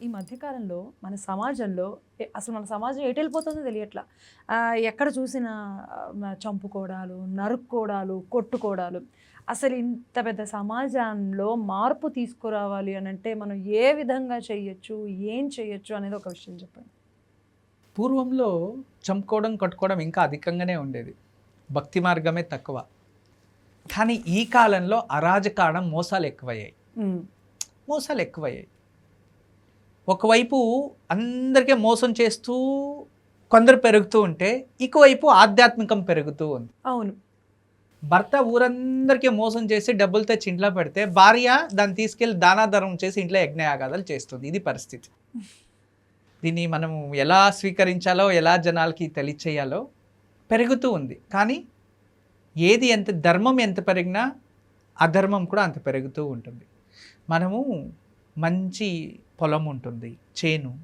ఈ మధ్యకాలంలో మన సమాజంలో అసలు మన సమాజం ఎటు వెళ్ళిపోతుందో తెలియట్లా. ఎక్కడ చూసిన చంపుకోవడాలు నరుక్కోవడాలు కొట్టుకోవడాలు. అసలు ఇంత పెద్ద సమాజంలో మార్పు తీసుకురావాలి అని అంటే మనం ఏ విధంగా చేయొచ్చు ఏం చేయొచ్చు అనేది ఒక విషయం చెప్పండి. పూర్వంలో చంపుకోవడం కట్టుకోవడం ఇంకా అధికంగానే ఉండేది. భక్తి మార్గమే తక్కువ. కానీ ఈ కాలంలో అరాజకాడం మోసాలు ఎక్కువయ్యాయి. మోసాలు ఎక్కువయ్యాయి. ఒకవైపు అందరికీ మోసం చేస్తూ కొందరు పెరుగుతూ ఉంటే ఇంకోవైపు ఆధ్యాత్మికం పెరుగుతూ ఉంది. అవును. భర్త ఊరందరికీ మోసం చేసి డబ్బులు తెచ్చి ఇంట్లో పెడితే భార్య దాన్ని తీసుకెళ్ళి దానాధర్మం చేసి ఇంట్లో యజ్ఞయాగాదాలు చేస్తుంది. ఇది పరిస్థితి. దీన్ని మనం ఎలా స్వీకరించాలో ఎలా జనాలకి తెలియచేయాలో పెరుగుతూ ఉంది. కానీ ఏది ఎంత ధర్మం ఎంత పెరిగినా అధర్మం కూడా అంత పెరుగుతూ ఉంటుంది. మనము మంచి పొలం ఉంటుంది చేను.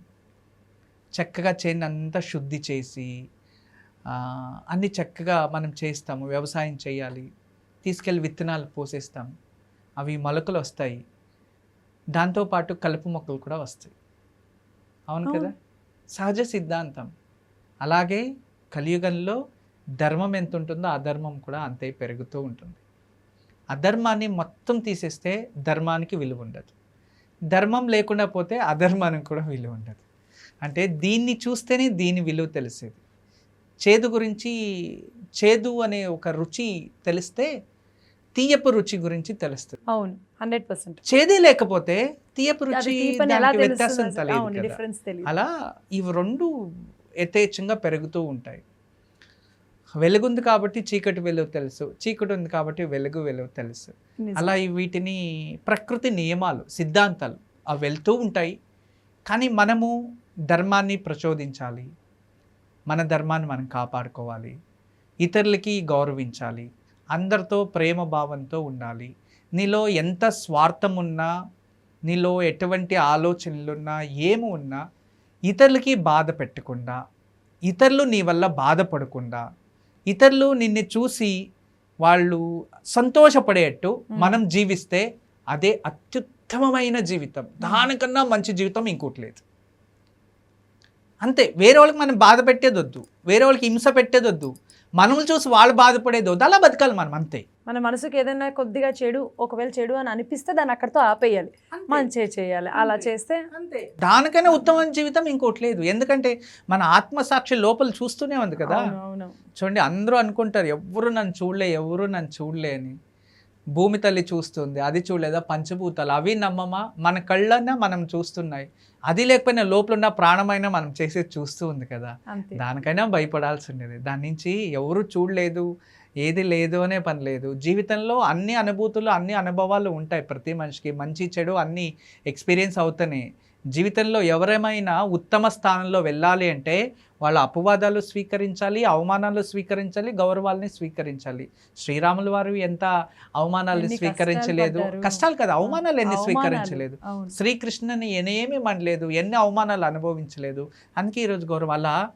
చక్కగా చేను అంతా శుద్ధి చేసి అన్ని చక్కగా మనం చేస్తాము వ్యవసాయం చేయాలి. తీసుకెళ్ళి విత్తనాలు పోసేస్తాము. అవి మొలకలు వస్తాయి. దాంతోపాటు కలుపు మొక్కలు కూడా వస్తాయి. అవును. కదా? సహజ సిద్ధాంతం. అలాగే కలియుగంలో ధర్మం ఎంత ఉంటుందో అధర్మం కూడా అంతే పెరుగుతూ ఉంటుంది. అధర్మాన్ని మొత్తం తీసేస్తే ధర్మానికి విలువ ఉండదు ధర్మం లేకుండా పోతే అధర్మానికి కూడా విలువ ఉండదు. అంటే దీన్ని చూస్తేనే దీని విలువ తెలిసేది. చేదు గురించి చేదు అనే ఒక రుచి తెలిస్తే తీయపు రుచి గురించి తెలుస్తుంది. అవును హండ్రెడ్ పర్సెంట్. చేదే లేకపోతే తీయపు రుచి వ్యత్యాసం తెలియదు. అలా ఇవి రెండు యథేచ్ఛంగా పెరుగుతూ ఉంటాయి. వెలుగుంది కాబట్టి చీకటి వెలుగు తెలుసు. చీకటి ఉంది కాబట్టి వెలుగు వెలుగు తెలుసు. అలా వీటిని ప్రకృతి నియమాలు సిద్ధాంతాలు అవి వెళ్తూ ఉంటాయి. కానీ మనము ధర్మాన్ని ప్రచోదించాలి. మన ధర్మాన్ని మనం కాపాడుకోవాలి. ఇతరులకి గౌరవించాలి. అందరితో ప్రేమ భావంతో ఉండాలి. నీలో ఎంత స్వార్థం ఉన్నా నీలో ఎటువంటి ఆలోచనలున్నా ఏమి ఉన్నా ఇతరులకి బాధ పెట్టకుండా ఇతరులు నీ వల్ల బాధపడకుండా ఇతరులు నిన్ను చూసి వాళ్ళు సంతోషపడేట్టు మనం జీవిస్తే అదే అత్యుత్తమమైన జీవితం. దానికన్నా మంచి జీవితం ఇంకోటి లేదు. అంతే. వేరే వాళ్ళకి మనం బాధ పెట్టేది వద్దు. వేరే వాళ్ళకి హింస పెట్టేది వద్దు. మనల్ని చూసి వాళ్ళు బాధపడేది వద్దు. అలా బతకాలి మనం అంతే. మన మనసుకి ఏదైనా కొద్దిగా చెడు ఒకవేళ చెడు అని అనిపిస్తే దాన్ని అక్కడితో ఆపేయాలి. మంచి చేయాలి. అలా. చేస్తే అంతే. దానికైనా ఉత్తమమైన జీవితం ఇంకోటి లేదు. ఎందుకంటే మన ఆత్మసాక్షి లోపల చూస్తూనే ఉంది కదా. అవును, అవును చూడండి అందరూ అనుకుంటారు ఎవరు నన్ను చూడలే ఎవరు నన్ను చూడలే అని. భూమి తల్లి చూస్తుంది అది చూడలేదా? పంచభూతాలు అవి నమ్మమా? మన కళ్ళన్నా మనం చూస్తున్నాయి. అది లేకపోయినా లోపల ఉన్న ప్రాణమైనా మనం చేసేది చూస్తూ ఉంది కదా. అంతే. దానికైనా భయపడాల్సి ఉండేది. దాని నుంచి ఎవరు చూడలేదు ఏది లేదు అనే పని లేదు. జీవితంలో అన్ని అనుభూతులు అన్ని అనుభవాలు ఉంటాయి ప్రతి మనిషికి. మంచి చెడు అన్ని ఎక్స్పీరియన్స్ అవుతాయి జీవితంలో ఎవరేమైనా ఉత్తమ స్థానంలో వెళ్ళాలి అంటే వాళ్ళ అపవాదాలు స్వీకరించాలి అవమానాలు స్వీకరించాలి గౌరవాల్ని స్వీకరించాలి. శ్రీరాముల వారు ఎంత అవమానాలు స్వీకరించలేదు. కష్టాలు కదా అవమానాలు ఎన్ని. స్వీకరించలేదు. శ్రీకృష్ణుని ఎనేమి మనలేదు ఎన్ని అవమానాలు అనుభవించలేదు. అందుకే ఈరోజు గౌరవ అలా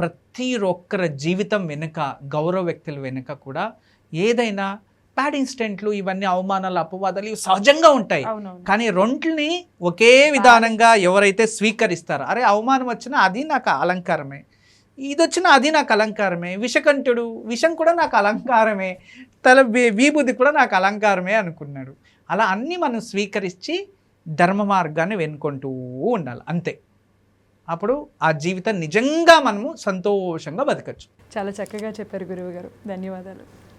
ప్రతి ఒక్కరి జీవితం వెనుక గౌరవ వ్యక్తుల వెనుక కూడా ఏదైనా బ్యాడ్ ఇన్సిడెంట్లు ఇవన్నీ అవమానాలు అపవాదాలు ఇవి సహజంగా ఉంటాయి. కానీ రెంటిని ఒకే విధానంగా ఎవరైతే స్వీకరిస్తారో అరే అవమానం వచ్చినా అది నాకు అలంకారమే. ఇది వచ్చినా అది నాకు అలంకారమే. విషకంఠుడు విషం కూడా నాకు అలంకారమే. తల వీ- విభూది కూడా నాకు అలంకారమే అనుకున్నాడు. అలా అన్నీ మనం స్వీకరించి ధర్మ మార్గాన్ని వెనుకుంటూ ఉండాలి. అంతే. అప్పుడు ఆ జీవితం నిజంగా మనము సంతోషంగా బతకచ్చు. చాలా చక్కగా చెప్పారు గురువు గారు ధన్యవాదాలు.